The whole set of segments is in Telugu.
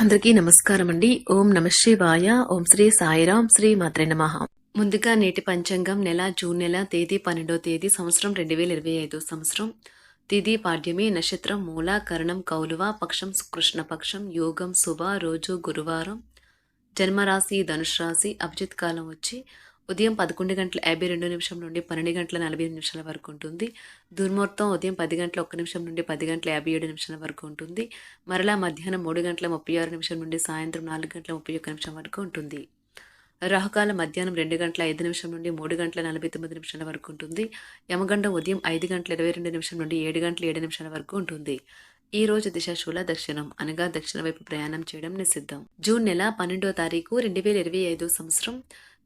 అందరికీ నమస్కారం అండి ఓం నమ శివాయ. ఓం శ్రీ సాయిరాం శ్రీ మాత్రే నమ. ముందుగా నేటి పంచాంగం నెల జూన్ నెల తేదీ పన్నెండో తేదీ సంవత్సరం రెండు వేల ఇరవై ఐదు సంవత్సరం. తిది పాడ్యమి నక్షత్రం మూల కరణం కౌలువ పక్షం కృష్ణ పక్షం యోగం శుభ రోజు గురువారం. జన్మరాశి ధనుష్ రాశి అభిజిత్ కాలం వచ్చి ఉదయం పదకొండు గంటల యాభై రెండు నిమిషం నుండి పన్నెండు గంటల నలభై నిమిషాల వరకు ఉంటుంది. దుర్ముహూర్తం ఉదయం పది గంటల ఒక్క నిమిషం నుండి పది గంటల యాభై ఏడు నిమిషాల వరకు ఉంటుంది. మరలా మధ్యాహ్నం మూడు గంటల ముప్పై ఆరు నిమిషం నుండి సాయంత్రం నాలుగు గంటల ముప్పై ఒక్క నిమిషం వరకు ఉంటుంది. రాహుకాలం మధ్యాహ్నం రెండు గంటల ఐదు నిమిషం నుండి మూడు గంటల నలభై తొమ్మిది నిమిషాల వరకు ఉంటుంది. యమగండం ఉదయం ఐదు గంటల ఇరవై రెండు నిమిషం నుండి ఏడు గంటల ఏడు నిమిషాల వరకు ఉంటుంది. ఈ రోజు దిశ శూల దక్షిణం అనగా దక్షిణ వైపు ప్రయాణం చేయడం నిషిద్ధం. జూన్ నెల పన్నెండో తారీఖు రెండు వేల ఇరవై ఐదో సంవత్సరం.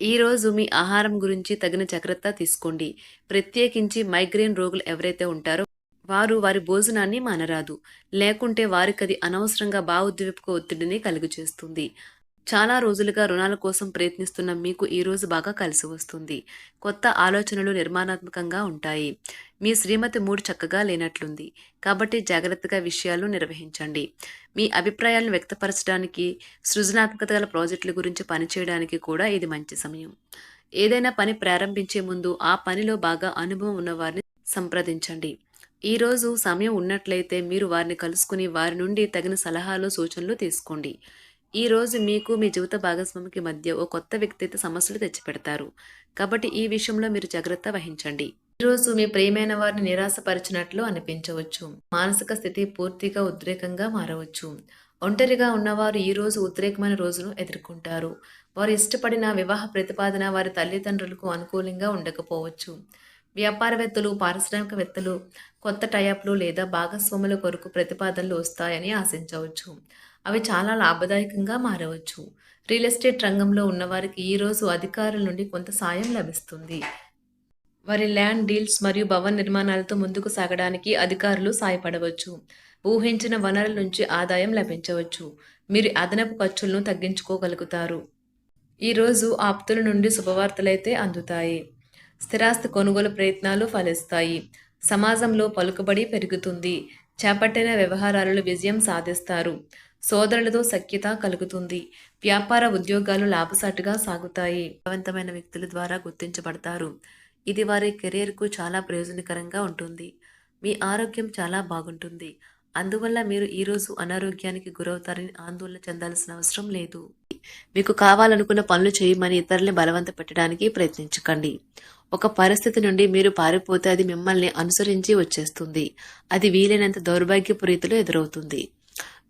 ఈ రోజు మీ ఆహారం గురించి తగిన జాగ్రత్త తీసుకోండి. ప్రత్యేకించి మైగ్రేన్ రోగులు ఎవరైతే ఉంటారో వారు వారి భోజనాన్ని మానరాదు. లేకుంటే వారికి అది అనవసరంగా భావోద్వేపక ఒత్తిడిని కలుగు చేస్తుంది చాలా రోజులుగా రుణాల కోసం ప్రయత్నిస్తున్న మీకు ఈ రోజు బాగా కలిసి వస్తుంది. కొత్త ఆలోచనలు నిర్మాణాత్మకంగా ఉంటాయి. మీ శ్రీమతి మూడు చక్కగా లేనట్లుంది. కాబట్టి జాగ్రత్తగా విషయాలు నిర్వహించండి. మీ అభిప్రాయాలను వ్యక్తపరచడానికి సృజనాత్మకత గల ప్రాజెక్టుల గురించి పనిచేయడానికి కూడా ఇది మంచి సమయం. ఏదైనా పని ప్రారంభించే ముందు ఆ పనిలో బాగా అనుభవం ఉన్నవారిని సంప్రదించండి. ఈ రోజు సమయం ఉన్నట్లయితే మీరు వారిని కలుసుకుని వారి నుండి తగిన సలహాలు సూచనలు తీసుకోండి. ఈ రోజు మీకు మీ జీవిత భాగస్వామికి మధ్య ఓ కొత్త వ్యక్తి అయితే సమస్యలు తెచ్చిపెడతారు. కాబట్టి ఈ విషయంలో మీరు జాగ్రత్త వహించండి. ఈ రోజు మీ ప్రియమైన వారిని నిరాశపరిచినట్లు అనిపించవచ్చు. మానసిక స్థితి పూర్తిగా ఉద్రేకంగా మారవచ్చు. ఒంటరిగా ఉన్నవారు ఈ రోజు ఉద్రేకమైన రోజును ఎదుర్కొంటారు. వారు ఇష్టపడిన వివాహ ప్రతిపాదన వారి తల్లిదండ్రులకు అనుకూలంగా ఉండకపోవచ్చు. వ్యాపారవేత్తలు పారిశ్రామికవేత్తలు కొత్త టైప్లు లేదా భాగస్వాముల కొరకు ప్రతిపాదనలు వస్తాయని ఆశించవచ్చు. అవి చాలా లాభదాయకంగా మారవచ్చు. రియల్ ఎస్టేట్ రంగంలో ఉన్నవారికి ఈరోజు అధికారుల నుండి కొంత సాయం లభిస్తుంది. వారి ల్యాండ్ డీల్స్ మరియు భవన నిర్మాణాలతో ముందుకు సాగడానికి అధికారులు సాయపడవచ్చు. ఊహించిన వనరుల నుంచి ఆదాయం లభించవచ్చు. మీరు అదనపు ఖర్చులను తగ్గించుకోగలుగుతారు. ఈరోజు ఆప్తుల నుండి శుభవార్తలైతే అందుతాయి. స్థిరాస్తి కొనుగోలు ప్రయత్నాలు ఫలిస్తాయి. సమాజంలో పలుకుబడి పెరుగుతుంది. చేపట్టిన వ్యవహారాలలో విజయం సాధిస్తారు. సోదరులతో సఖ్యత కలుగుతుంది. వ్యాపార ఉద్యోగాలు లాభసాటుగా సాగుతాయి. బలవంతమైన వ్యక్తుల ద్వారా గుర్తించబడతారు. ఇది వారి కెరీర్కు చాలా ప్రయోజనకరంగా ఉంటుంది. మీ ఆరోగ్యం చాలా బాగుంటుంది. అందువల్ల మీరు ఈరోజు అనారోగ్యానికి గురవుతారని ఆందోళన చెందాల్సిన అవసరం లేదు. మీకు కావాలనుకున్న పనులు చేయమని ఇతరుల్ని బలవంత పెట్టడానికి ప్రయత్నించకండి. ఒక పరిస్థితి నుండి మీరు పారిపోతే అది మిమ్మల్ని అనుసరించి వచ్చేస్తుంది. అది వీలైనంత దౌర్భాగ్యపు రీతిలో ఎదురవుతుంది.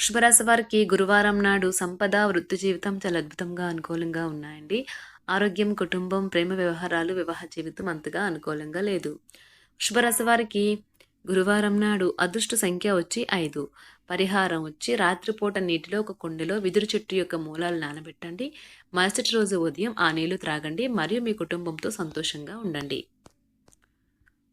వృషభరాశి వారికి గురువారం నాడు సంపద వృత్తి జీవితం చాలా అద్భుతంగా అనుకూలంగా ఉన్నాయండి. ఆరోగ్యం కుటుంబం ప్రేమ వ్యవహారాలు వివాహ జీవితం అంతగా అనుకూలంగా లేదు. వృషభరాశి వారికి గురువారం నాడు అదృష్ట సంఖ్య వచ్చి ఐదు. పరిహారం వచ్చి రాత్రిపూట నీటిలో ఒక కుండలో విదురు చెట్టు యొక్క మూలాలు నానబెట్టండి. మరుసటి రోజు ఉదయం ఆ నీళ్ళు త్రాగండి. మరియు మీ కుటుంబంతో సంతోషంగా ఉండండి.